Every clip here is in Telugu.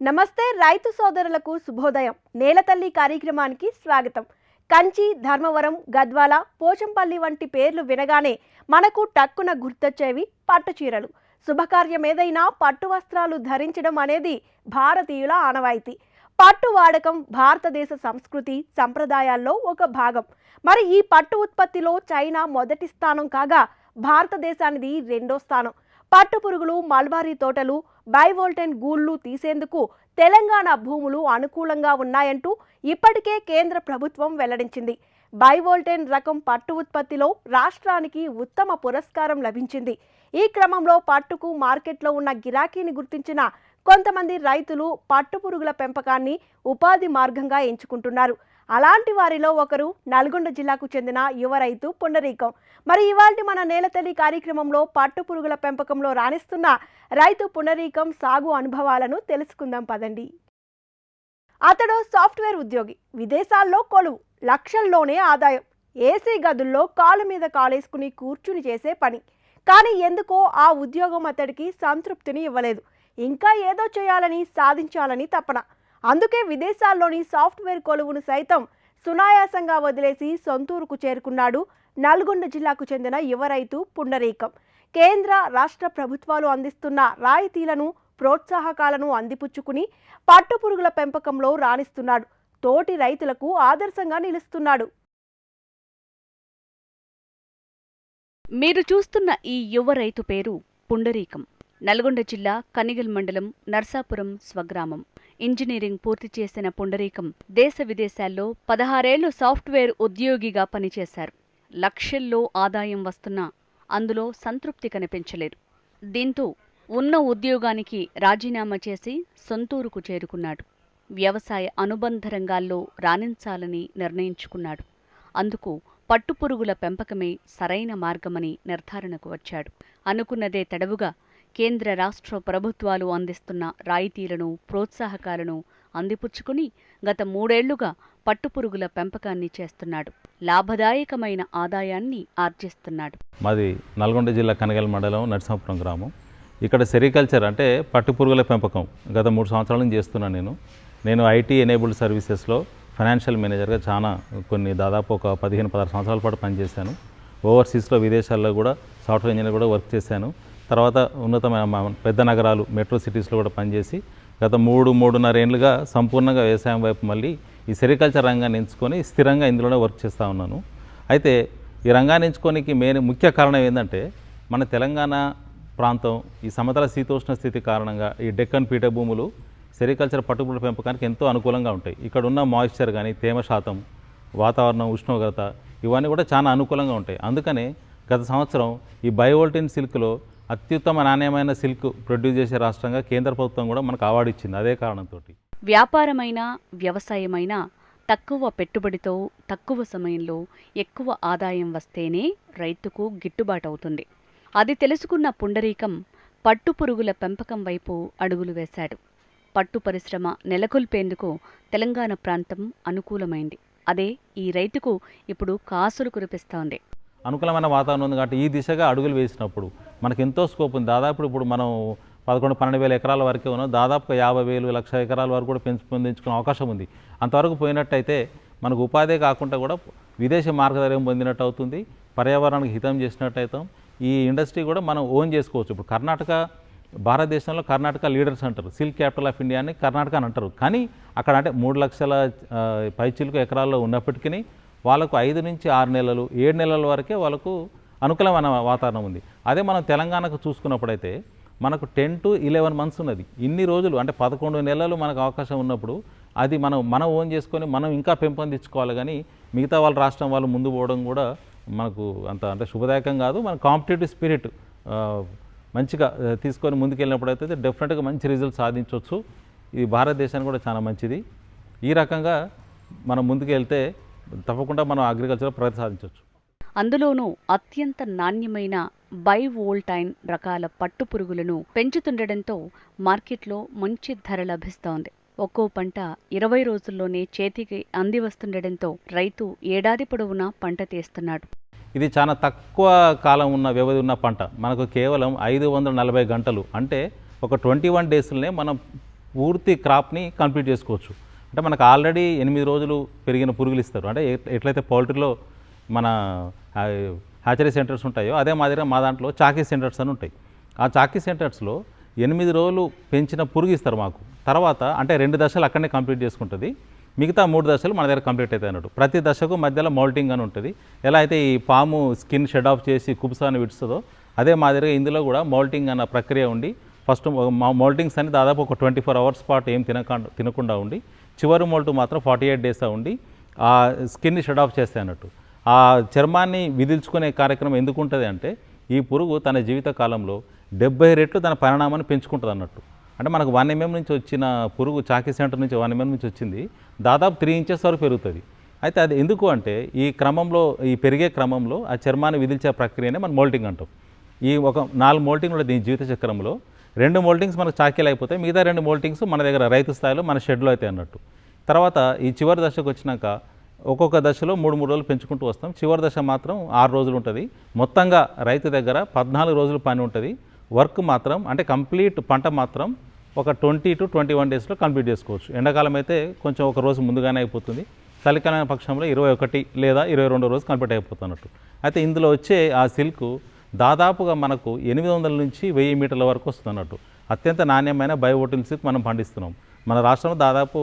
నమస్తే రైతు సోదరులకు శుభోదయం. నేలతల్లి కార్యక్రమానికి స్వాగతం. కంచి ధర్మవరం గద్వాల పోచంపల్లి వంటి పేర్లు వినగానే మనకు టక్కున గుర్తొచ్చేవి పట్టు చీరలు. శుభకార్యం ఏదైనా పట్టు వస్త్రాలు ధరించడం అనేది భారతీయుల ఆనవాయితీ. పట్టు వాడకం భారతదేశ సంస్కృతి సంప్రదాయాల్లో ఒక భాగం. మరి ఈ పట్టు ఉత్పత్తిలో చైనా మొదటి స్థానం కాగా భారతదేశానిది రెండో స్థానం. పట్టు పురుగులు మల్బారీ తోటలు బైవోల్టెన్ గూళ్ళు తీసేందుకు తెలంగాణ భూములు అనుకూలంగా ఉన్నాయంటూ ఇప్పటికే కేంద్ర ప్రభుత్వం వెల్లడించింది. బైవోల్టెన్ రకం పట్టు ఉత్పత్తిలో రాష్ట్రానికి ఉత్తమ పురస్కారం లభించింది. ఈ క్రమంలో పట్టుకు మార్కెట్లో ఉన్న గిరాకీని గుర్తించిన కొంతమంది రైతులు పట్టు పురుగుల పెంపకాన్ని ఉపాధి మార్గంగా ఎంచుకుంటున్నారు. అలాంటి వారిలో ఒకరు నల్గొండ జిల్లాకు చెందిన యువ రైతు పుండరీకం. మరి ఇవాళ మన నేలతల్లి కార్యక్రమంలో పట్టు పురుగుల పెంపకంలో రాణిస్తున్న రైతు పునరీకం సాగు అనుభవాలను తెలుసుకుందాం పదండి. అతడు సాఫ్ట్వేర్ ఉద్యోగి. విదేశాల్లో కొలువు లక్షల్లోనే ఆదాయం. ఏసీ గదుల్లో కాలు మీద కాలేసుకుని కూర్చుని చేసే పని. కానీ ఎందుకో ఆ ఉద్యోగం అతడికి సంతృప్తిని ఇవ్వలేదు. ఇంకా ఏదో చేయాలని సాధించాలని తపన. అందుకే విదేశాల్లోని సాఫ్ట్వేర్ కొలువును సైతం సునాయాసంగా వదిలేసి సొంతూరుకు చేరుకున్నాడు నల్గొండ జిల్లాకు చెందిన యువ రైతు పుండరీకం. కేంద్ర రాష్ట్ర ప్రభుత్వాలు అందిస్తున్న రాయితీలను ప్రోత్సాహకాలను అందిపుచ్చుకుని పట్టుపురుగుల పెంపకంలో రాణిస్తున్నాడు. తోటి రైతులకు ఆదర్శంగా నిలుస్తున్నాడు. మీరు చూస్తున్న ఈ యువ రైతు పేరు పుండరీకం. నల్గొండ జిల్లా కనిగల్ మండలం నర్సాపురం స్వగ్రామం. ఇంజనీరింగ్ పూర్తి చేసిన పుండరీకం దేశ విదేశాల్లో పదహారేళ్ళు సాఫ్ట్వేర్ ఉద్యోగిగా పనిచేశారు. లక్షల్లో ఆదాయం వస్తున్నా అందులో సంతృప్తి కనిపించలేదు. దీంతో ఉన్న ఉద్యోగానికి రాజీనామా చేసి సొంతూరుకు చేరుకున్నాడు. వ్యవసాయ అనుబంధ రంగాల్లో రాణించాలని నిర్ణయించుకున్నాడు. అందుకు పట్టుపురుగుల పెంపకమే సరైన మార్గమని నిర్ధారణకు వచ్చాడు. అనుకున్నదే తడవుగా కేంద్ర రాష్ట్ర ప్రభుత్వాలు అందిస్తున్న రాయితీలను ప్రోత్సాహకాలను అందిపుచ్చుకుని గత మూడేళ్ళుగా పట్టుపురుగుల పెంపకాన్ని చేస్తున్నాడు. లాభదాయకమైన ఆదాయాన్ని ఆర్జిస్తున్నాడు. మాది నల్గొండ జిల్లా కనగల్ మండలం నరసింహపురం గ్రామం. ఇక్కడ సెరికల్చర్ అంటే పట్టుపురుగుల పెంపకం. గత మూడు సంవత్సరాల నుంచి చేస్తున్నాను నేను. నేను ఐటీ ఎనేబుల్డ్ సర్వీసెస్లో ఫైనాన్షియల్ మేనేజర్గా చాలా కొన్ని దాదాపు ఒక పదిహేను పదహారు సంవత్సరాల పాటు పనిచేశాను. ఓవర్సీస్లో విదేశాల్లో కూడా సాఫ్ట్వేర్ ఇంజనీర్ కూడా వర్క్ చేశాను. తర్వాత ఉన్నతమైన పెద్ద నగరాలు మెట్రో సిటీస్లో కూడా పనిచేసి గత మూడు మూడున్నర ఏళ్ళుగా సంపూర్ణంగా వ్యవసాయం వైపు మళ్ళీ ఈ సెరికల్చర్ రంగాన్ని ఎంచుకొని స్థిరంగా ఇందులోనే వర్క్ చేస్తూ ఉన్నాను. అయితే ఈ రంగాన్ని ఎంచుకోనికి మెయిన్ ముఖ్య కారణం ఏంటంటే మన తెలంగాణ ప్రాంతం ఈ సమతల శీతోష్ణ స్థితి కారణంగా ఈ డెక్కన్ పీఠభూములు సెరికల్చర్ పట్టుబడుల పెంపకానికి ఎంతో అనుకూలంగా ఉంటాయి. ఇక్కడ ఉన్న మాయిశ్చర్ కానీ తేమ శాతం వాతావరణం ఉష్ణోగ్రత ఇవన్నీ కూడా చాలా అనుకూలంగా ఉంటాయి. అందుకనే గత సంవత్సరం ఈ బయోవోల్టిన్ సిల్క్లో అత్యుత్తమ నాణ్యమైన సిల్క్ ప్రొడ్యూస్ చేసే రాష్ట్రంగా కేంద్ర ప్రభుత్వం కూడా మనకు అవార్డు ఇచ్చింది అదే కారణంతో వ్యాపారమైన వ్యవసాయమైనా తక్కువ పెట్టుబడితో తక్కువ సమయంలో ఎక్కువ ఆదాయం వస్తేనే రైతుకు గిట్టుబాటు అవుతుంది అది తెలుసుకున్న పుండరీకం పట్టుపురుగుల పెంపకం వైపు అడుగులు వేశాడు. పట్టు పరిశ్రమ నెలకొల్పేందుకు తెలంగాణ ప్రాంతం అనుకూలమైంది. అదే ఈ రైతుకు ఇప్పుడు కాసులు కురిపిస్తోంది. అనుకూలమైన వాతావరణం ఉంది కాబట్టి ఈ దిశగా అడుగులు వేసినప్పుడు మనకు ఎంతో స్కోప్ ఉంది. దాదాపు ఇప్పుడు మనం పదకొండు పన్నెండు వేల ఎకరాల వరకే ఉన్నాం. దాదాపు యాభై వేలు లక్ష ఎకరాల వరకు కూడా పెంచు పొందించుకునే అవకాశం ఉంది. అంతవరకు పోయినట్టయితే మనకు ఉపాధి కాకుండా కూడా విదేశీ మార్గదర్శనం పొందినట్టు అవుతుంది. పర్యావరణానికి హితం చేసినట్టు అవుతాం. ఈ ఇండస్ట్రీ కూడా మనం ఓన్ చేసుకోవచ్చు. ఇప్పుడు కర్ణాటక భారతదేశంలో కర్ణాటక లీడర్స్ అంటారు. సిల్క్ క్యాపిటల్ ఆఫ్ ఇండియా అని కర్ణాటక అని అంటారు. కానీ అక్కడ అంటే మూడు లక్షల పైచిలుకు ఎకరాల్లో ఉన్నప్పటికీ వాళ్ళకు ఐదు నుంచి ఆరు నెలలు ఏడు నెలల వరకే వాళ్ళకు అనుకూలమైన వాతావరణం ఉంది. అదే మనం తెలంగాణకు చూసుకున్నప్పుడైతే మనకు టెన్ టు ఇలెవెన్ మంత్స్ ఉన్నది. ఇన్ని రోజులు అంటే పదకొండు నెలలు మనకు అవకాశం ఉన్నప్పుడు అది మనం మనం ఓన్ చేసుకొని మనం ఇంకా పెంపొందించుకోవాలి కానీ మిగతా వాళ్ళ రాష్ట్రం వాళ్ళు ముందు పోవడం కూడా మనకు అంత అంటే శుభదాయకం కాదు. మన కాంపిటేటివ్ స్పిరిట్ మంచిగా తీసుకొని ముందుకెళ్ళినప్పుడు అయితే డెఫినెట్గా మంచి రిజల్ట్ సాధించవచ్చు ఇది భారతదేశానికి కూడా చాలా మంచిది. ఈ రకంగా మనం ముందుకెళ్తే తప్పకుండా మనం అగ్రికల్చర్ ప్రగతి సాధించవచ్చు అందులోనూ అత్యంత నాణ్యమైన బైవోల్టైన్ రకాల పట్టుపురుగులను పెంచుతుండటంతో మార్కెట్లో మంచి ధర లభిస్తోంది. ఒక్కో పంట ఇరవై రోజుల్లోనే చేతికి అంది వస్తుండటంతో రైతు ఏడాది పొడవునా పంట తీస్తున్నాడు. ఇది చాలా తక్కువ కాలం ఉన్న వ్యవధి ఉన్న పంట. మనకు కేవలం ఐదు వందల నలభై గంటలు. అంటే ఒక ట్వంటీ వన్ డేస్లోనే మనం పూర్తి క్రాప్ని కంప్లీట్ చేసుకోవచ్చు. అంటే మనకు ఆల్రెడీ ఎనిమిది రోజులు పెరిగిన పురుగులు ఇస్తారు. అంటే ఎట్లయితే పౌల్ట్రీలో మన హ్యాచరీ సెంటర్స్ ఉంటాయో అదే మాదిరిగా మా దాంట్లో చాకీ సెంటర్స్ అని ఉంటాయి. ఆ చాకీ సెంటర్స్లో ఎనిమిది రోజులు పెంచిన పురుగు ఇస్తారు మాకు. తర్వాత అంటే రెండు దశలు అక్కడనే కంప్లీట్ చేసుకుంటుంది. మిగతా మూడు దశలు మన దగ్గర కంప్లీట్ అవుతాయి అన్నట్టు. ప్రతి దశకు మధ్యలో మౌల్టింగ్ అని ఉంటుంది. ఎలా అయితే ఈ పాము స్కిన్ షెడ్ ఆఫ్ చేసి కుబుసాన్ని విడుస్తుందో అదే మాదిరిగా ఇందులో కూడా మౌల్టింగ్ అన్న ప్రక్రియ ఉండి ఫస్ట్ మోల్టింగ్స్ అని దాదాపు ఒక ట్వంటీ ఫోర్ అవర్స్ పాటు ఏం తినకుండా తినకుండా ఉండి చివరి మోల్ట్ మాత్రం ఫార్టీ ఎయిట్ డేస్ ఉండి ఆ స్కిన్ని షెడ్ ఆఫ్ చేస్తే అన్నట్టు. ఆ చర్మాన్ని విదిల్చుకునే కార్యక్రమం ఎందుకు ఉంటుంది అంటే ఈ పురుగు తన జీవిత కాలంలో డెబ్బై రెట్లు తన పరిణామాన్ని పెంచుకుంటుంది అన్నట్టు. అంటే మనకు వన్ ఎంఎం నుంచి వచ్చిన పురుగు చాకీ సెంటర్ నుంచి వన్ ఎంఎం నుంచి వచ్చింది దాదాపు త్రీ ఇంచెస్ వరకు పెరుగుతుంది. అయితే అది ఎందుకు అంటే ఈ క్రమంలో ఈ పెరిగే క్రమంలో ఆ చర్మాన్ని విధించే ప్రక్రియనే మనం మోల్టింగ్ అంటాం. ఈ ఒక నాలుగు మోల్టింగ్ కూడా దీని జీవిత చక్రంలో. రెండు మోల్టింగ్స్ మనకు చాకీలు అయిపోతాయి. మిగతా రెండు మోల్టింగ్స్ మన దగ్గర రైతు స్థాయిలో మన షెడ్లో అయితే అన్నట్టు. తర్వాత ఈ చివరి దశకు వచ్చినాక ఒక్కొక్క దశలో మూడు మూడు రోజులు పెంచుకుంటూ వస్తాం. చివరి దశ మాత్రం ఆరు రోజులు ఉంటుంది. మొత్తంగా రైతు దగ్గర పద్నాలుగు రోజులు పని ఉంటుంది. వర్క్ మాత్రం అంటే కంప్లీట్ పంట మాత్రం ఒక ట్వంటీ టు ట్వంటీ వన్ డేస్లో కంప్లీట్ చేసుకోవచ్చు. ఎండాకాలం అయితే కొంచెం ఒక రోజు ముందుగానే అయిపోతుంది. చలికాలం పక్షంలో ఇరవై ఒకటి లేదా ఇరవై రెండో రోజు కంప్లీట్ అయిపోతున్నట్టు అయితే ఇందులో వచ్చే ఆ సిల్క్ దాదాపుగా మనకు ఎనిమిది వందల నుంచి వెయ్యి మీటర్ల వరకు వస్తున్నట్టు అత్యంత నాణ్యమైన బయోటిల్ సిల్క్ మనం పండిస్తున్నాం. మన రాష్ట్రంలో దాదాపు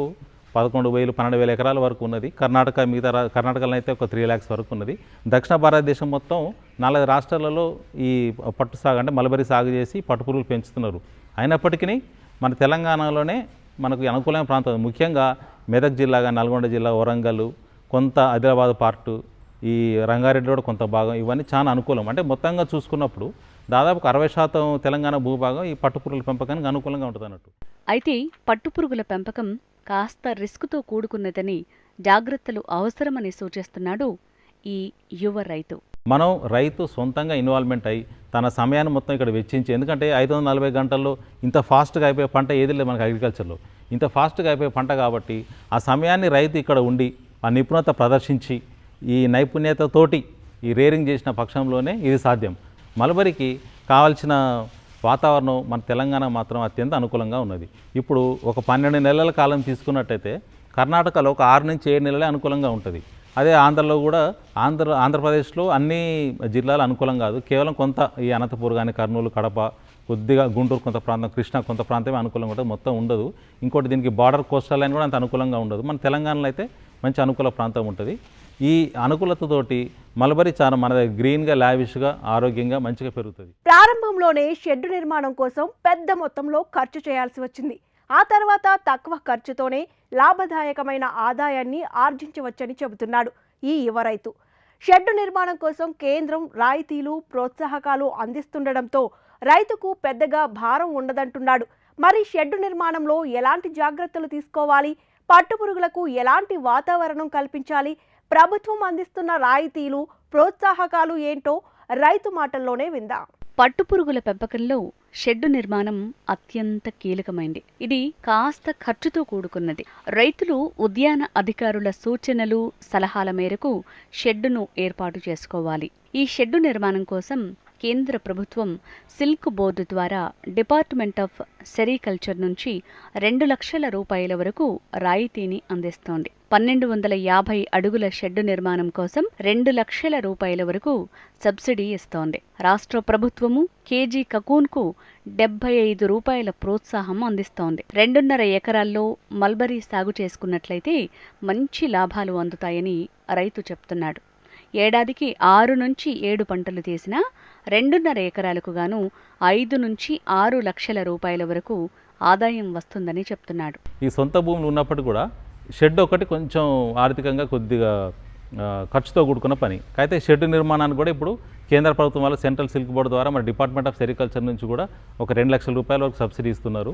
పదకొండు వేలు పన్నెండు వేల ఎకరాల వరకు ఉన్నది. కర్ణాటక మిగతా కర్ణాటకలో అయితే ఒక త్రీ ల్యాక్స్ వరకు ఉన్నది. దక్షిణ భారతదేశం మొత్తం నాలుగు రాష్ట్రాలలో ఈ పట్టు సాగు అంటే మలబరీ సాగు చేసి పట్టు పురుగులు పెంచుతున్నారు. అయినప్పటికీ మన తెలంగాణలోనే మనకు అనుకూలమైన ప్రాంతం. ముఖ్యంగా మెదక్ జిల్లాగా నల్గొండ జిల్లా వరంగల్ కొంత ఆదిలాబాద్ పార్టు ఈ రంగారెడ్డి కూడా కొంత భాగం ఇవన్నీ చాలా అనుకూలం. అంటే మొత్తంగా చూసుకున్నప్పుడు దాదాపు అరవై శాతం తెలంగాణ భూభాగం ఈ పట్టుపురుగుల పెంపకానికి అనుకూలంగా ఉంటుంది అన్నట్టు అయితే పట్టుపురుగుల పెంపకం కాస్త రిస్కుతో కూడుకున్నదని జాగ్రత్తలు అవసరమని సూచిస్తున్నాడు ఈ యువ రైతు. మనం రైతు సొంతంగా ఇన్వాల్వ్మెంట్ అయ్యి తన సమయాన్ని మొత్తం ఇక్కడ వెచ్చించి ఎందుకంటే ఐదు వందల నలభై గంటల్లో ఇంత ఫాస్ట్గా అయిపోయే పంట ఏది లేదు మనకి అగ్రికల్చర్లో. ఇంత ఫాస్ట్గా అయిపోయే పంట కాబట్టి ఆ సమయాన్ని రైతు ఇక్కడ ఉండి ఆ నిపుణత ప్రదర్శించి ఈ నైపుణ్యతతోటి ఈ రేరింగ్ చేసిన పక్షంలోనే ఇది సాధ్యం. మలబరికి కావాల్సిన వాతావరణం మన తెలంగాణ మాత్రం అత్యంత అనుకూలంగా ఉన్నది. ఇప్పుడు ఒక పన్నెండు నెలల కాలం తీసుకున్నట్టయితే కర్ణాటకలో ఒక ఆరు నుంచి ఏడు నెలలే అనుకూలంగా ఉంటుంది. అదే ఆంధ్రలో కూడా ఆంధ్ర ఆంధ్రప్రదేశ్లో అన్ని జిల్లాలు అనుకూలం కాదు. కేవలం కొంత ఈ అనంతపూర్ కానీ కర్నూలు కడప కొద్దిగా గుంటూరు కొంత ప్రాంతం కృష్ణా కొంత ప్రాంతమే అనుకూలంగా ఉంటుంది మొత్తం ఉండదు. ఇంకోటి దీనికి బార్డర్ కోస్టల్ లైన్ కూడా అంత అనుకూలంగా ఉండదు. మన తెలంగాణలో అయితే మంచి అనుకూల ప్రాంతం ఉంటుంది. ఈ అనుకూలతతోటి మలబరీ చాలా మన దగ్గర గ్రీన్గా లావిష్గా ఆరోగ్యంగా మంచిగా పెరుగుతుంది. ప్రారంభంలోనే షెడ్డు నిర్మాణం కోసం పెద్ద మొత్తంలో ఖర్చు చేయాల్సి వచ్చింది. ఆ తర్వాత తక్కువ ఖర్చుతోనే లాభదాయకమైన ఆదాయాన్ని ఆర్జించవచ్చని చెబుతున్నాడు ఈ యువ రైతు. షెడ్డు నిర్మాణం కోసం కేంద్రం రాయితీలు ప్రోత్సాహకాలు అందిస్తుండడంతో రైతుకు పెద్దగా భారం ఉండదంటున్నాడు. మరి షెడ్డు నిర్మాణంలో ఎలాంటి జాగ్రత్తలు తీసుకోవాలి? పట్టుపురుగులకు ఎలాంటి వాతావరణం కల్పించాలి? ప్రభుత్వం అందిస్తున్న రాయితీలు ప్రోత్సాహకాలు ఏంటో రైతు మాటల్లోనే విందాం. పట్టుపురుగుల పెంపకంలో షెడ్డు నిర్మాణం అత్యంత కీలకమైంది. ఇది కాస్త ఖర్చుతో కూడుకున్నది. రైతులు ఉద్యాన అధికారుల సూచనలు సలహాల మేరకు షెడ్డును ఏర్పాటు చేసుకోవాలి. ఈ షెడ్డు నిర్మాణం కోసం కేంద్ర ప్రభుత్వం సిల్క్ బోర్డు ద్వారా డిపార్ట్మెంట్ ఆఫ్ సెరికల్చర్ నుంచి రెండు లక్షల రూపాయల వరకు రాయితీని అందిస్తోంది. పన్నెండు వందల యాభై అడుగుల షెడ్డు నిర్మాణం కోసం రెండు లక్షల రూపాయల వరకు సబ్సిడీ ఇస్తోంది. రాష్ట్ర ప్రభుత్వము కేజీ కకూన్కు డెబ్బై ఐదు రూపాయల ప్రోత్సాహం అందిస్తోంది. రెండున్నర ఎకరాల్లో మల్బరీ సాగు చేసుకున్నట్లయితే మంచి లాభాలు అందుతాయని రైతు చెప్తున్నాడు. ఏడాదికి ఆరు నుంచి ఏడు పంటలు తీసినా రెండున్నర ఎకరాలకు గాను ఐదు నుంచి ఆరు లక్షల రూపాయల వరకు ఆదాయం వస్తుందని చెప్తున్నాడు. ఈ సొంత భూములు ఉన్నప్పటికీ కూడా షెడ్ ఒకటి కొంచెం ఆర్థికంగా కొద్దిగా ఖర్చుతో కూడుకున్న పని. అయితే షెడ్ నిర్మాణాన్ని కూడా ఇప్పుడు కేంద్ర ప్రభుత్వం వల్ల సెంట్రల్ సిల్క్ బోర్డు ద్వారా మన డిపార్ట్మెంట్ ఆఫ్ సెరికల్చర్ నుంచి కూడా ఒక రెండు లక్షల రూపాయల వరకు సబ్సిడీ ఇస్తున్నారు.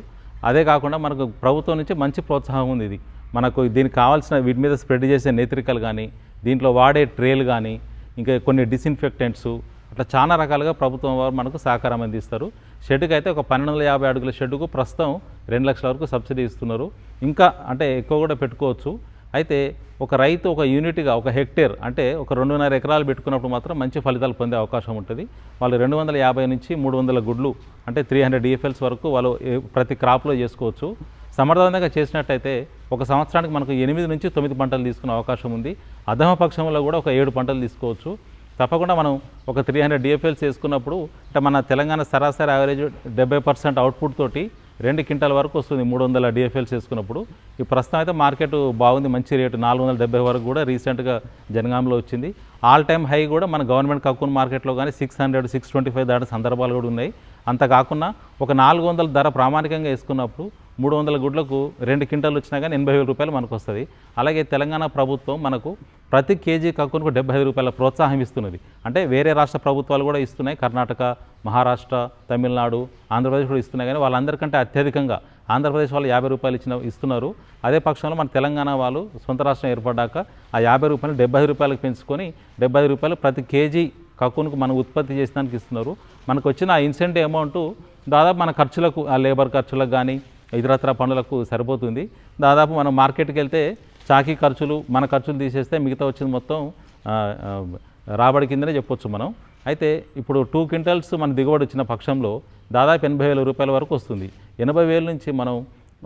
అదే కాకుండా మనకు ప్రభుత్వం నుంచి మంచి ప్రోత్సాహం ఉంది ఇది. మనకు దీనికి కావాల్సిన వీటి మీద స్ప్రెడ్ చేసే నేత్రికలు కానీ దీంట్లో వాడే ట్రేలు కానీ ఇంకా కొన్ని డిస్ఇన్ఫెక్టెంట్స్ అట్లా చాలా రకాలుగా ప్రభుత్వం వారు మనకు సహకారం అందిస్తారు. షెడ్కి అయితే ఒక పన్నెండు వందల యాభై అడుగుల షెడ్కు ప్రస్తుతం రెండు లక్షల వరకు సబ్సిడీ ఇస్తున్నారు. ఇంకా అంటే ఎక్కువ కూడా పెట్టుకోవచ్చు. అయితే ఒక రైతు ఒక యూనిట్గా ఒక హెక్టేర్ అంటే ఒక రెండున్నర ఎకరాలు పెట్టుకున్నప్పుడు మాత్రం మంచి ఫలితాలు పొందే అవకాశం ఉంటుంది. వాళ్ళు రెండు వందల యాభై నుంచి మూడు వందల గుడ్లు అంటే త్రీ హండ్రెడ్ డిఎఫ్ఎల్స్ వరకు వాళ్ళు ప్రతి క్రాప్లో చేసుకోవచ్చు. సమర్థవంతంగా చేసినట్టయితే ఒక సంవత్సరానికి మనకు ఎనిమిది నుంచి తొమ్మిది పంటలు తీసుకునే అవకాశం ఉంది. అధమ పక్షంలో కూడా ఒక ఏడు పంటలు తీసుకోవచ్చు. తప్పకుండా మనం ఒక త్రీ హండ్రెడ్ డిఎఫ్ఎల్స్ వేసుకున్నప్పుడు అంటే మన తెలంగాణ సరాసరి యావరేజ్ డెబ్బై పర్సెంట్ అవుట్పుట్ తోటి రెండు క్వింటాల వరకు వస్తుంది మూడు వందల డిఎఫ్ఎల్స్ వేసుకున్నప్పుడు ఈ ప్రస్తుతం అయితే మార్కెట్ బాగుంది మంచి రేటు నాలుగు వందల డెబ్బై వరకు కూడా రీసెంట్గా జనగాంలో వచ్చింది. ఆల్ టైమ్ హై కూడా మన గవర్నమెంట్ కక్కున్ మార్కెట్లో కానీ six hundred six twenty five దాటి సందర్భాలు కూడా ఉన్నాయి. అంత కాకుండా ఒక నాలుగు వందల ధర ప్రామాణికంగా వేసుకున్నప్పుడు మూడు వందల గుడ్లకు రెండు క్వింటాలు వచ్చినా కానీ ఎనభై వేల రూపాయలు మనకు వస్తుంది. అలాగే తెలంగాణ ప్రభుత్వం మనకు ప్రతి కేజీ కక్కునకు డెబ్బై ఐదు రూపాయల ప్రోత్సాహం ఇస్తున్నది. అంటే వేరే రాష్ట్ర ప్రభుత్వాలు కూడా ఇస్తున్నాయి. కర్ణాటక మహారాష్ట్ర తమిళనాడు ఆంధ్రప్రదేశ్ కూడా ఇస్తున్నాయి. కానీ వాళ్ళందరికంటే అత్యధికంగా ఆంధ్రప్రదేశ్ వాళ్ళు యాభై రూపాయలు ఇచ్చిన ఇస్తున్నారు. అదే పక్షంలో మన తెలంగాణ వాళ్ళు సొంత రాష్ట్రం ఏర్పడ్డాక ఆ యాభై రూపాయలు డెబ్బై రూపాయలకు పెంచుకొని డెబ్బై రూపాయలు ప్రతి కేజీ కక్కునకు మనం ఉత్పత్తి చేసినానికి ఇస్తున్నారు. మనకు వచ్చిన ఆ ఇన్సెంటివ్ అమౌంట్ దాదాపు మన ఖర్చులకు ఆ లేబర్ ఖర్చులకు కానీ ఇతరత్ర పనులకు సరిపోతుంది. దాదాపు మనం మార్కెట్కి వెళ్తే చాకీ ఖర్చులు మన ఖర్చులు తీసేస్తే మిగతా వచ్చింది మొత్తం రాబడి కిందనే చెప్పొచ్చు మనం. అయితే ఇప్పుడు టూ క్వింటల్స్ మన దిగుబడి వచ్చిన పక్షంలో దాదాపు ఎనభై వేల రూపాయల వరకు వస్తుంది. ఎనభై వేల నుంచి మనం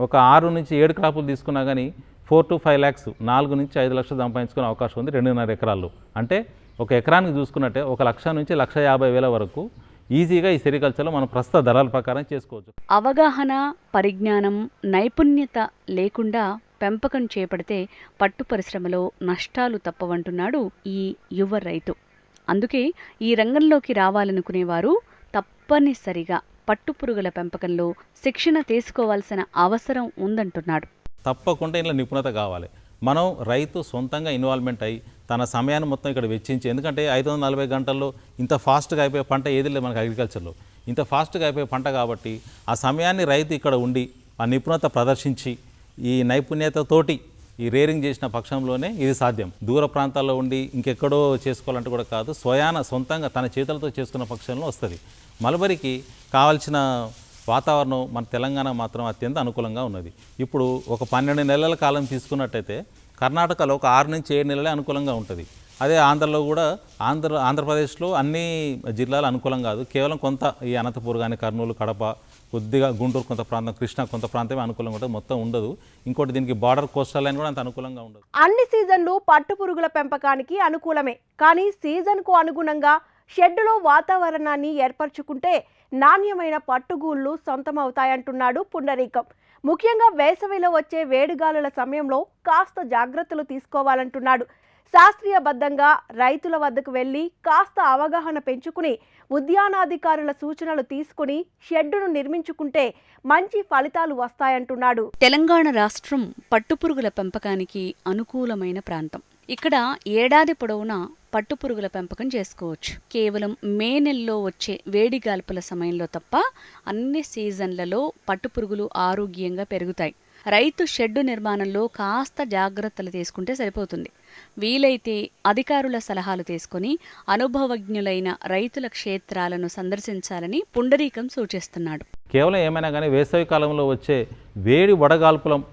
ఒక ఆరు నుంచి ఏడు క్రాపులు తీసుకున్నా కానీ ఫోర్ టు ఫైవ్ ల్యాక్స్ నాలుగు నుంచి ఐదు లక్షలు సంపాదించుకునే అవకాశం ఉంది రెండున్నర ఎకరాల్లో. అంటే ఒక ఎకరానికి చూసుకున్నట్టే ఒక లక్ష నుంచి లక్ష యాభై వేల వరకు ఈజీగా ఈ సెరికల్చర్లో మనం ప్రస్తుత ధరల ప్రకారం చేసుకోవచ్చు. అవగాహన పరిజ్ఞానం నైపుణ్యత లేకుండా పెంపకం చేపడితే పట్టు పరిశ్రమలో నష్టాలు తప్పవంటున్నాడు ఈ యువ రైతు. అందుకే ఈ రంగంలోకి రావాలనుకునేవారు తప్పనిసరిగా పట్టుపురుగుల పెంపకంలో శిక్షణ తీసుకోవాల్సిన అవసరం ఉందంటున్నాడు. తప్పకుండా ఇందులో నిపుణత కావాలి. మనం రైతు సొంతంగా ఇన్వాల్వ్మెంట్ అయ్యి తన సమయాన్ని మొత్తం ఇక్కడ వెచ్చించి ఎందుకంటే ఐదు వందల నలభై గంటల్లో ఇంత ఫాస్ట్గా అయిపోయే పంట ఏది లేదు మనకి అగ్రికల్చర్లో. ఇంత ఫాస్ట్గా అయిపోయే పంట కాబట్టి ఆ సమయాన్ని రైతు ఇక్కడ ఉండి ఆ నిపుణత ప్రదర్శించి ఈ నైపుణ్యతతోటి ఈ రేరింగ్ చేసిన పక్షంలోనే ఇది సాధ్యం. దూర ప్రాంతాల్లో ఉండి ఇంకెక్కడో చేసుకోవాలంటే కూడా కాదు స్వయాన సొంతంగా తన చేతులతో చేసుకున్న పక్షంలో వస్తుంది. మలబరికి కావాల్సిన వాతావరణం మన తెలంగాణ మాత్రం అత్యంత అనుకూలంగా ఉన్నది. ఇప్పుడు ఒక పన్నెండు నెలల కాలం తీసుకున్నట్టయితే కర్ణాటకలో ఒక ఆరు నుంచి ఏడు నెలలే అనుకూలంగా ఉంటుంది. అదే ఆంధ్రలో కూడా ఆంధ్ర ఆంధ్రప్రదేశ్లో అన్ని జిల్లాలు అనుకూలం కాదు. కేవలం కొంత ఈ అనంతపూర్ కానీ కర్నూలు కడప కొద్దిగా గుంటూరు కొంత ప్రాంతం కృష్ణా కొంత ప్రాంతమే అనుకూలంగా ఉంటుంది. మొత్తం ఉండదు. ఇంకోటి దీనికి బార్డర్ కోస్టల్ లైన్ కూడా అంత అనుకూలంగా ఉండదు. అన్ని సీజన్లు పట్టు పురుగుల పెంపకానికి అనుకూలమే. కానీ సీజన్కు అనుగుణంగా షెడ్డులో వాతావరణాన్ని ఏర్పరచుకుంటే నాణ్యమైన పట్టుగూళ్ళు సొంతమవుతాయంటున్నాడు పుండరీకం. ముఖ్యంగా వేసవిలో వచ్చే వేడిగాలుల సమయంలో కాస్త జాగ్రత్తలు తీసుకోవాలంటున్నాడు. శాస్త్రీయబద్ధంగా రైతుల వద్దకు వెళ్ళి కాస్త అవగాహన పెంచుకుని ఉద్యానాధికారుల సూచనలు తీసుకుని షెడ్డును నిర్మించుకుంటే మంచి ఫలితాలు వస్తాయంటున్నాడు. తెలంగాణ రాష్ట్రం పట్టుపురుగుల పెంపకానికి అనుకూలమైన ప్రాంతం. ఇక్కడ ఏడాది పొడవునా పట్టుపురుగుల పెంపకం చేసుకోవచ్చు. కేవలం మే నెలలో వచ్చే వేడి గాల్పుల సమయంలో తప్ప అన్ని సీజన్లలో పట్టుపురుగులు ఆరోగ్యంగా పెరుగుతాయి. రైతు షెడ్డు నిర్మాణంలో కాస్త జాగ్రత్తలు తీసుకుంటే సరిపోతుంది. వీలైతే అధికారుల సలహాలు తీసుకొని అనుభవజ్ఞులైన రైతుల క్షేత్రాలను సందర్శించాలని పుండరీకం సూచిస్తున్నాడు. కేవలం ఏమైనా కానీ వేసవి కాలంలో వచ్చే వేడి వడగాల్పులం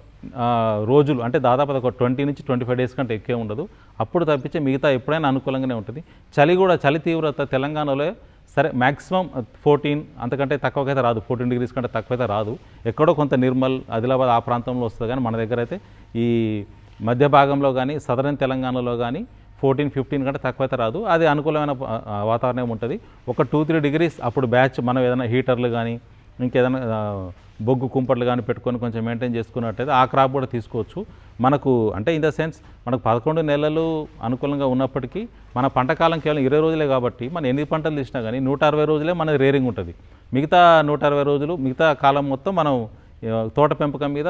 రోజులు అంటే దాదాపు ఒక ట్వంటీ నుంచి ట్వంటీ ఫైవ్ డేస్ కంటే ఎక్కువే ఉండదు. అప్పుడు తప్పించి మిగతా ఎప్పుడైనా అనుకూలంగానే ఉంటుంది. చలి కూడా చలి తీవ్రత తెలంగాణలో సరే మ్యాక్సిమం ఫోర్టీన్ అంతకంటే తక్కువకైతే రాదు. ఫోర్టీన్ డిగ్రీస్ కంటే తక్కువైతే రాదు. ఎక్కడో కొంత నిర్మల్ ఆదిలాబాద్ ఆ ప్రాంతంలో వస్తుంది కానీ మన దగ్గర అయితే ఈ మధ్య భాగంలో కానీ సదరన్ తెలంగాణలో కానీ ఫోర్టీన్ ఫిఫ్టీన్ కంటే తక్కువైతే రాదు. అది అనుకూలమైన వాతావరణం ఉంటుంది. ఒక టూ త్రీ డిగ్రీస్ అప్పుడు బ్యాచ్ మనం ఏదైనా హీటర్లు కానీ ఇంకేదైనా బొగ్గు కుంపట్లు కానీ పెట్టుకొని కొంచెం మెయింటైన్ చేసుకున్నట్టయితే ఆ క్రాప్ కూడా తీసుకోవచ్చు. మనకు అంటే ఇన్ ద సెన్స్ మనకు పదకొండు నెలలు అనుకూలంగా ఉన్నప్పటికీ మన పంట కాలం కేవలం ఇరవై రోజులే కాబట్టి మనం ఎన్ని పంటలు తీసినా కానీ నూట అరవై రోజులే మన రేరింగ్ ఉంటుంది. మిగతా నూట అరవై రోజులు మిగతా కాలం మొత్తం మనం తోట పెంపకం మీద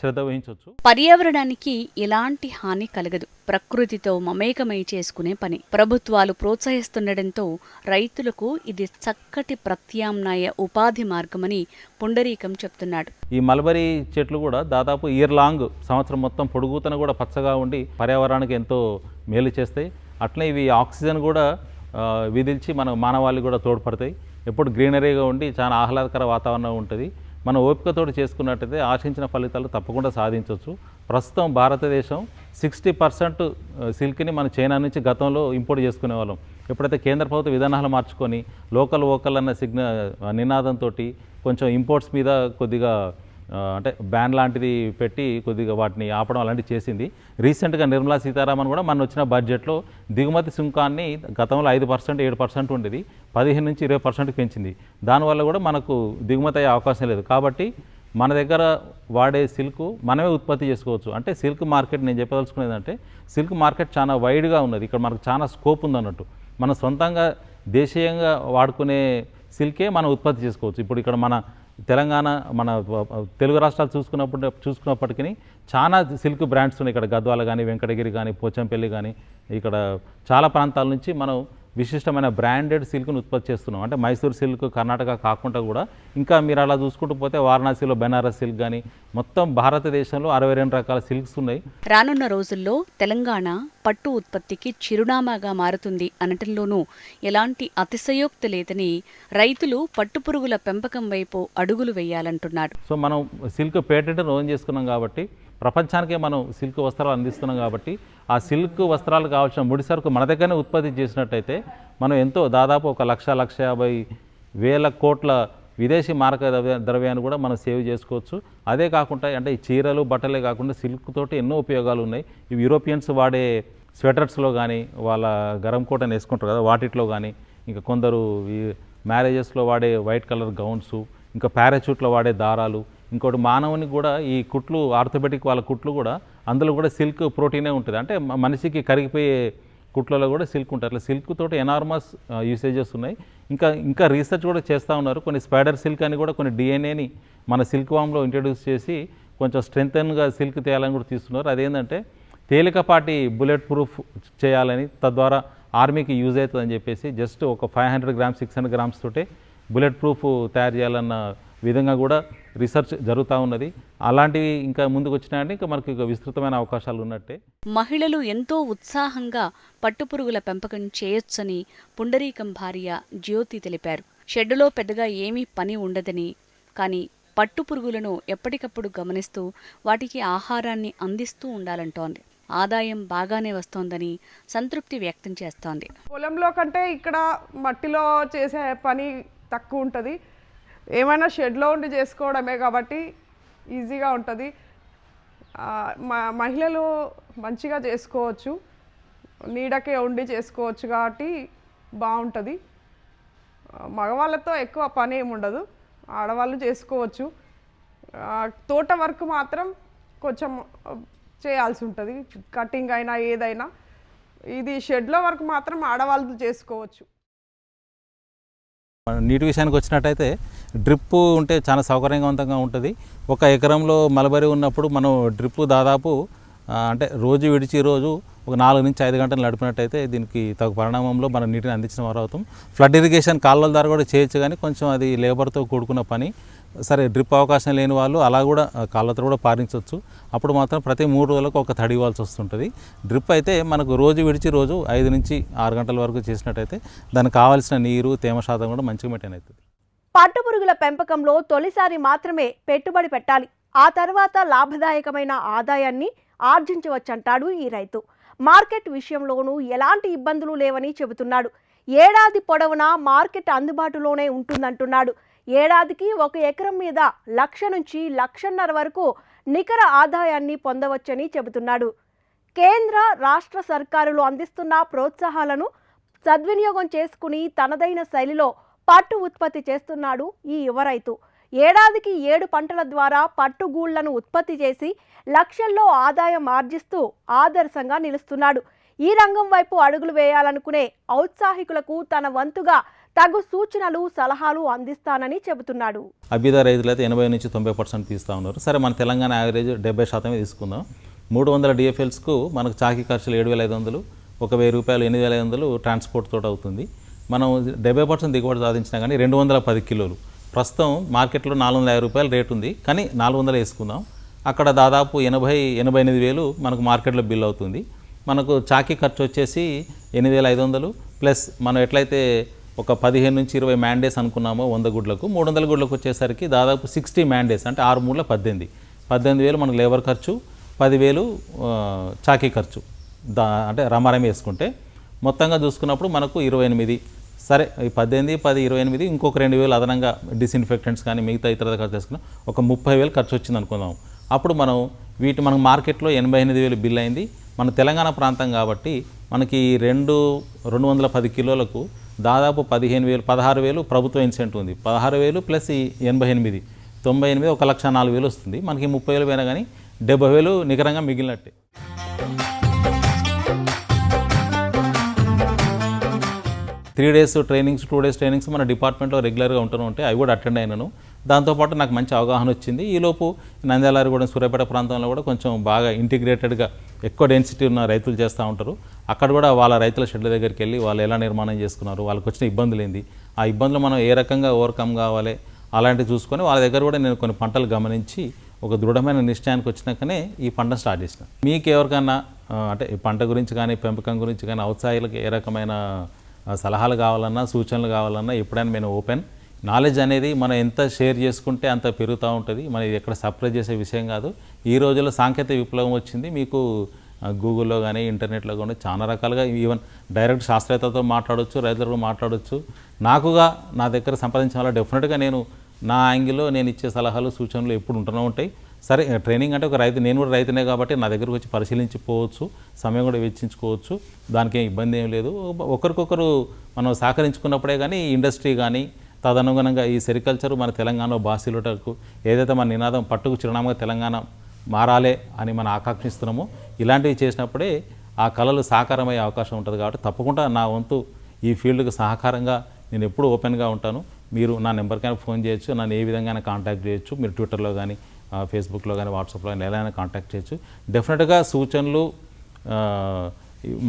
శ్రద్ధ వహించవచ్చు. పర్యావరణానికి ఎలాంటి హాని కలగదు. ప్రకృతితో మమేకమై చేసుకునే పని. ప్రభుత్వాలు ప్రోత్సహిస్తుండటంతో రైతులకు ఇది చక్కటి ప్రత్యామ్నాయ ఉపాధి మార్గమని పుండరీకం చెప్తున్నాడు. ఈ మల్బరీ చెట్లు కూడా దాదాపు ఇయర్ లాంగ్ సంవత్సరం మొత్తం పొడుగుతన కూడా పచ్చగా ఉండి పర్యావరణానికి ఎంతో మేలు చేస్తాయి. అట్లనే ఇవి ఆక్సిజన్ కూడా ఆ, విదిల్చి మన మానవాళి కూడా తోడ్పడతాయి. ఎప్పుడు గ్రీనరీగా ఉండి చాలా ఆహ్లాదకర వాతావరణం ఉంటుంది. మనం ఓపికతోటి చేసుకున్నట్టయితే ఆశించిన ఫలితాలు తప్పకుండా సాధించవచ్చు. ప్రస్తుతం భారతదేశం సిక్స్టీ పర్సెంట్ సిల్క్ని మన చైనా నుంచి గతంలో ఇంపోర్ట్ చేసుకునే వాళ్ళం ఎప్పుడైతే కేంద్ర ప్రభుత్వ విధానాలు మార్చుకొని లోకల్ ఓకల్ అన్న సిగ్న నినాదంతో కొంచెం ఇంపోర్ట్స్ మీద కొద్దిగా అంటే బ్యాన్ లాంటిది పెట్టి కొద్దిగా వాటిని ఆపడం అలాంటివి చేసింది. రీసెంట్గా నిర్మలా సీతారామన్ కూడా మన వచ్చిన బడ్జెట్లో దిగుమతి సుంకాన్ని గతంలో ఐదు పర్సెంట్ ఏడు పర్సెంట్ ఉండేది. పదిహేను నుంచి ఇరవై పర్సెంట్కి పెంచింది. దానివల్ల కూడా మనకు దిగుమతి అయ్యే అవకాశం లేదు. కాబట్టి మన దగ్గర వాడే సిల్క్ మనమే ఉత్పత్తి చేసుకోవచ్చు. అంటే సిల్క్ మార్కెట్ నేను చెప్పదలుచుకునేది అంటే సిల్క్ మార్కెట్ చాలా వైడ్గా ఉన్నది. ఇక్కడ మనకు చాలా స్కోప్ ఉంది అన్నట్టు మనం సొంతంగా దేశీయంగా వాడుకునే సిల్కే మనం ఉత్పత్తి చేసుకోవచ్చు. ఇప్పుడు ఇక్కడ మన తెలంగాణ మన తెలుగు రాష్ట్రాలు చూసుకున్నప్పుడు చూసుకున్నప్పటికీ చాలా సిల్క్ బ్రాండ్స్ ఉన్నాయి. ఇక్కడ గద్వాల కానీ వెంకటగిరి కానీ పోచంపల్లి కానీ ఇక్కడ చాలా ప్రాంతాల నుంచి మనం విశిష్టమైన బ్రాండెడ్ సిల్క్ను ఉత్పత్తి చేస్తున్నాం. అంటే మైసూర్ సిల్క్ కర్ణాటక కాకుండా కూడా ఇంకా మీరు అలా చూసుకుంటూ పోతే వారణాసిలో బెనారస్ సిల్క్ కానీ మొత్తం భారతదేశంలో అరవై రెండు రకాల సిల్క్స్ ఉన్నాయి. రానున్న రోజుల్లో తెలంగాణ పట్టు ఉత్పత్తికి చిరునామాగా మారుతుంది అనటంలోనూ ఎలాంటి అతిశయోక్తి లేదని రైతులు పట్టుపురుగుల పెంపకం వైపు అడుగులు వేయాలంటున్నారు. సో మనం సిల్క్ పేటెంట్ ఓన్ చేసుకున్నాం కాబట్టి ప్రపంచానికే మనం సిల్క్ వస్త్రాలు అందిస్తున్నాం కాబట్టి ఆ సిల్క్ వస్త్రాలు కావాల్సిన ముడి సరుకు మన దగ్గరనే ఉత్పత్తి చేసినట్టయితే మనం ఎంతో దాదాపు ఒక లక్ష లక్ష యాభై వేల కోట్ల విదేశీ మారక ద్రవ్య ద్రవ్యాన్ని కూడా మనం సేవ్ చేసుకోవచ్చు. అదే కాకుండా అంటే ఈ చీరలు బట్టలే కాకుండా సిల్క్ తోటి ఎన్నో ఉపయోగాలు ఉన్నాయి. ఇవి యూరోపియన్స్ వాడే స్వెటర్స్లో కానీ వాళ్ళ గరం కోటని వేసుకుంటారు కదా వాటిట్లో కానీ ఇంకా కొందరు ఈ మ్యారేజెస్లో వాడే వైట్ కలర్ గౌన్స్ ఇంకా పారాచూట్లో వాడే దారాలు ఇంకోటి మానవునికి కూడా ఈ కుట్లు ఆర్థోపెటిక్ వాళ్ళ కుట్లు కూడా అందులో కూడా సిల్క్ ప్రోటీనే ఉంటుంది. అంటే మనిషికి కరిగిపోయే కుట్లలో కూడా సిల్క్ ఉంటుంది అట్లా సిల్క్ తోటి ఎనార్మస్ యూసేజెస్ ఉన్నాయి. ఇంకా ఇంకా రీసెర్చ్ కూడా చేస్తూ ఉన్నారు. కొన్ని స్పైడర్ సిల్క్ అని కూడా కొన్ని డిఎన్ఏని మన సిల్క్ వామ్లో ఇంట్రడ్యూస్ చేసి కొంచెం స్ట్రెంగ్తన్గా సిల్క్ తేయాలని కూడా తీస్తున్నారు. అదేంటంటే తేలికపాటి బుల్లెట్ ప్రూఫ్ చేయాలని తద్వారా ఆర్మీకి యూజ్ అవుతుందని చెప్పేసి జస్ట్ ఒక five hundred grams six hundred grams తోటే బుల్లెట్ ప్రూఫ్ తయారు చేయాలన్న విధంగా కూడా రీసెర్చ్ జరుగుతూ ఉన్నది. అలాంటివి ఇంకా ముందుకు వచ్చినాయంటే ఇంకా మనకి విస్తృతమైన అవకాశాలు ఉన్నట్టే. మహిళలు ఎంతో ఉత్సాహంగా పట్టుపురుగుల పెంపకం చేయొచ్చని పుండరీకం భార్య జ్యోతి తెలిపారు. షెడ్డులో పెద్దగా ఏమీ పని ఉండదని కానీ పట్టుపురుగులను ఎప్పటికప్పుడు గమనిస్తూ వాటికి ఆహారాన్ని అందిస్తూ ఉండాలంటోంది. ఆదాయం బాగానే వస్తోందని సంతృప్తి వ్యక్తం చేస్తోంది. పొలంలో కంటే ఇక్కడ మట్టిలో చేసే పని తక్కువ ఉంటుంది. ఏమైనా షెడ్లో ఉండి చేసుకోవడమే కాబట్టి ఈజీగా ఉంటుంది. మ- మహిళలు మంచిగా చేసుకోవచ్చు. నీడకే ఉండి చేసుకోవచ్చు కాబట్టి బాగుంటుంది. మగవాళ్ళతో ఎక్కువ పని ఏమి ఉండదు. ఆడవాళ్ళు చేసుకోవచ్చు. తోట వర్క్ మాత్రం కొంచెం చేయాల్సి ఉంటుంది. కటింగ్ అయినా ఏదైనా ఇది షెడ్లో వర్క్ మాత్రం ఆడవాళ్ళు చేసుకోవచ్చు. నీటి విషయానికి వచ్చినట్టయితే డ్రిప్ ఉంటే చాలా సౌకర్యవంతంగా ఉంటుంది. ఒక ఎకరంలో మలబరి ఉన్నప్పుడు మనం డ్రిప్ దాదాపు అంటే రోజు విడిచి రోజు ఒక నాలుగు నుంచి ఐదు గంటలు నడిపినట్టయితే దీనికి తగు పరిణామంలో మనం నీటిని అందించిన వారు అవుతాం ఫ్లడ్ ఇరిగేషన్ కాళ్ళల ద్వారా కూడా చేయొచ్చు కానీ కొంచెం అది లేబర్తో కూడుకున్న పని. సరే డ్రిప్ అవకాశం లేని వాళ్ళు అలా కూడా కాళ్ళతో కూడా పారించవచ్చు అప్పుడు మాత్రం ప్రతి మూడు రోజులకు ఒక తడి ఇవ్వాల్సి వస్తుంటుంది. డ్రిప్ అయితే మనకు రోజు విడిచి రోజు ఐదు నుంచి ఆరు గంటల వరకు చేసినట్టయితే దానికి కావాల్సిన నీరు తేమ శాతం కూడా మంచిగా మెయింటైన్ అవుతుంది. పట్టుపురుగుల పెంపకంలో తొలిసారి మాత్రమే పెట్టుబడి పెట్టాలి. ఆ తర్వాత లాభదాయకమైన ఆదాయాన్ని ఆర్జించవచ్చంటాడు ఈ రైతు. మార్కెట్ విషయంలోనూ ఎలాంటి ఇబ్బందులు లేవని చెబుతున్నాడు. ఏడాది పొడవునా మార్కెట్ అందుబాటులోనే ఉంటుందంటున్నాడు. ఏడాదికి ఒక ఎకరం మీద లక్ష నుంచి లక్షన్నర వరకు నికర ఆదాయాన్ని పొందవచ్చని చెబుతున్నాడు. కేంద్ర రాష్ట్ర సర్కారులు అందిస్తున్న ప్రోత్సాహాలను సద్వినియోగం చేసుకుని తనదైన శైలిలో పట్టు ఉత్పత్తి చేస్తున్నాడు ఈ యువ రైతు. ఏడాదికి ఏడు పంటల ద్వారా పట్టుగూళ్ళను ఉత్పత్తి చేసి లక్షల్లో ఆదాయం ఆర్జిస్తూ ఆదర్శంగా నిలుస్తున్నాడు. ఈ రంగం వైపు అడుగులు వేయాలనుకునే ఔత్సాహికులకు తన వంతుగా తగు సూచనలు సలహాలు అందిస్తానని చెబుతున్నాడు. అభ్యుద రైతులు అయితే ఎనభై నుంచి తొంభై పర్సెంట్ తీస్తూ ఉన్నారు. సరే మన తెలంగాణ యావరేజ్ డెబ్బై శాతమే తీసుకుందాం. మూడు వందల డిఎఫ్ఎల్స్కు మనకు చాకీ ఖర్చులు ఏడు వేల ఐదు వందలు ఒక వెయ్యి రూపాయలు ఎనిమిది వేల ఐదు వందలు ట్రాన్స్పోర్ట్ తోటి అవుతుంది. మనం డెబ్బై పర్సెంట్ దిగుబడి సాధించినా కానీ రెండు వందల పది కిలోలు. ప్రస్తుతం మార్కెట్లో నాలుగు వందల యాభై రూపాయలు రేటు ఉంది కానీ నాలుగు వందలు వేసుకుందాం. అక్కడ దాదాపు ఎనభై ఎనభై ఎనిమిది వేలు మనకు మార్కెట్లో బిల్ అవుతుంది. మనకు చాకీ ఖర్చు వచ్చేసి ఎనిమిది వేల ఐదు వందలు ప్లస్ మనం ఎట్లయితే ఒక పదిహేను నుంచి ఇరవై మ్యాండేస్ అనుకున్నామో వంద గుడ్లకు మూడు వందల గుడ్లకు వచ్చేసరికి దాదాపు సిక్స్టీ మ్యాండేస్ అంటే ఆరు మూడుల పద్దెనిమిది. పద్దెనిమిది వేలు మనకు లేబర్ ఖర్చు పదివేలు చాకీ ఖర్చు. దా అంటే రమారమి వేసుకుంటే మొత్తంగా చూసుకున్నప్పుడు మనకు ఇరవై ఎనిమిది. సరే ఈ పద్దెనిమిది పది ఇరవై ఎనిమిది ఇంకొక రెండు వేలు అదనంగా డిస్ఇన్ఫెక్టెంట్స్ కానీ మిగతా ఇతర ఖర్చు చేసుకుని ఒక ముప్పై వేలు ఖర్చు వచ్చింది అనుకుందాం. అప్పుడు మనం వీటి మనకు మార్కెట్లో ఎనభై ఎనిమిది వేలు బిల్ అయింది. మన తెలంగాణ ప్రాంతం కాబట్టి మనకి రెండు రెండు వందల పది కిలోలకు దాదాపు పదిహేను వేలు పదహారు వేలు ప్రభుత్వ ఇన్సెంట్ ఉంది. పదహారు వేలు ప్లస్ ఈ ఎనభై ఎనిమిది. తొంభై ఎనిమిది ఒక లక్ష నాలుగు వేలు వస్తుంది. మనకి ముప్పై వేలు పోయినా కానీ డెబ్బై వేలు నికరంగా మిగిలినట్టే. Three days trainings two days trainings మన డిపార్ట్మెంట్లో రెగ్యులర్గా ఉంటూనే ఉంటాయి. అవి కూడా అటెండ్ అయినాను. దాంతోపాటు నాకు మంచి అవగాహన వచ్చింది. ఈలోపు నంద్యాలారిగూడెం సూర్యాపేట ప్రాంతంలో కూడా కొంచెం బాగా ఇంటిగ్రేటెడ్గా ఎక్కువ డెన్సిటీ ఉన్న రైతులు చేస్తూ ఉంటారు. అక్కడ కూడా వాళ్ళ రైతుల షెడ్ల దగ్గరికి వెళ్ళి వాళ్ళు ఎలా నిర్మాణం చేసుకున్నారు వాళ్ళకి వచ్చిన ఇబ్బందులు ఏంది ఆ ఇబ్బందులు మనం ఏ రకంగా ఓవర్కమ్ కావాలి అలాంటివి చూసుకొని వాళ్ళ దగ్గర కూడా నేను కొన్ని పంటలు గమనించి ఒక దృఢమైన నిశ్చయానికి వచ్చినాకనే ఈ పంట స్టార్ట్ చేసిన. మీకు ఎవరికన్నా అంటే ఈ పంట గురించి కానీ పెంపకం గురించి కానీ ఔత్సాహికులకు ఏ రకమైన సలహాలు కావాలన్నా సూచనలు కావాలన్నా ఎప్పుడైనా నేను ఓపెన్. నాలెడ్జ్ అనేది మనం ఎంత షేర్ చేసుకుంటే అంత పెరుగుతూ ఉంటుంది. మనం ఇది ఎక్కడ సప్రెస్ చేసే విషయం కాదు. ఈ రోజుల్లో సాంకేతిక విప్లవం వచ్చింది. మీకు గూగుల్లో కానీ ఇంటర్నెట్లో కానీ చాలా రకాలుగా ఈవెన్ డైరెక్ట్ శాస్త్రవేత్తలతో మాట్లాడవచ్చు రైతులతో మాట్లాడవచ్చు నాకుగా నా దగ్గర సంపాదించాలో డెఫినెట్గా నేను నా యాంగిల్లో నేను ఇచ్చే సలహాలు సూచనలు ఎప్పుడు ఉంటూనే ఉంటాయి. సరే ట్రైనింగ్ అంటే ఒక రైతు నేను కూడా రైతునే కాబట్టి నా దగ్గరకు వచ్చి పరిశీలించిపోవచ్చు సమయం కూడా వెచ్చించుకోవచ్చు దానికి ఏం ఇబ్బంది ఏం లేదు. ఒకరికొకరు మనం సహకరించుకున్నప్పుడే కానీ ఇండస్ట్రీ కానీ తదనుగుణంగా ఈ సెరికల్చర్ మన తెలంగాణలో బాసిలుటకు ఏదైతే మన నినాదం పట్టుకు చిరునామాగా తెలంగాణ మారాలే అని మనం ఆకాంక్షిస్తున్నామో ఇలాంటివి చేసినప్పుడే ఆ కళలు సాకారమయ్యే అవకాశం ఉంటుంది కాబట్టి తప్పకుండా నా వంతు ఈ ఫీల్డ్కి సహకారంగా నేను ఎప్పుడూ ఓపెన్గా ఉంటాను. మీరు నా నెంబర్కైనా ఫోన్ చేయొచ్చు నన్ను ఏ విధంగా కాంటాక్ట్ చేయొచ్చు మీరు ట్విట్టర్లో కానీ ఫేస్బుక్లో కానీ వాట్సాప్లో కానీ ఎలా అయినా కాంటాక్ట్ చేయొచ్చు. డెఫినెట్గా సూచనలు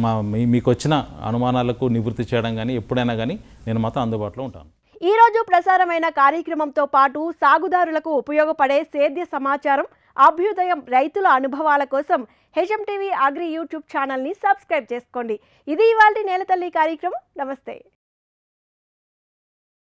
మా మీకు వచ్చిన అనుమానాలకు నివృత్తి చేయడం కానీ ఎప్పుడైనా కానీ నేను మాత్రం అందుబాటులో ఉంటాను. ఈ రోజు ప్రసారమైన కార్యక్రమంతో పాటు సాగుదారులకు ఉపయోగపడే సేద్య సమాచారం అభ్యుదయం రైతుల అనుభవాల కోసం హెచ్ఎం టీవీ అగ్రి యూట్యూబ్ ఛానల్ని సబ్స్క్రైబ్ చేసుకోండి. ఇది ఇవాళ నేలతల్లి కార్యక్రమం. నమస్తే.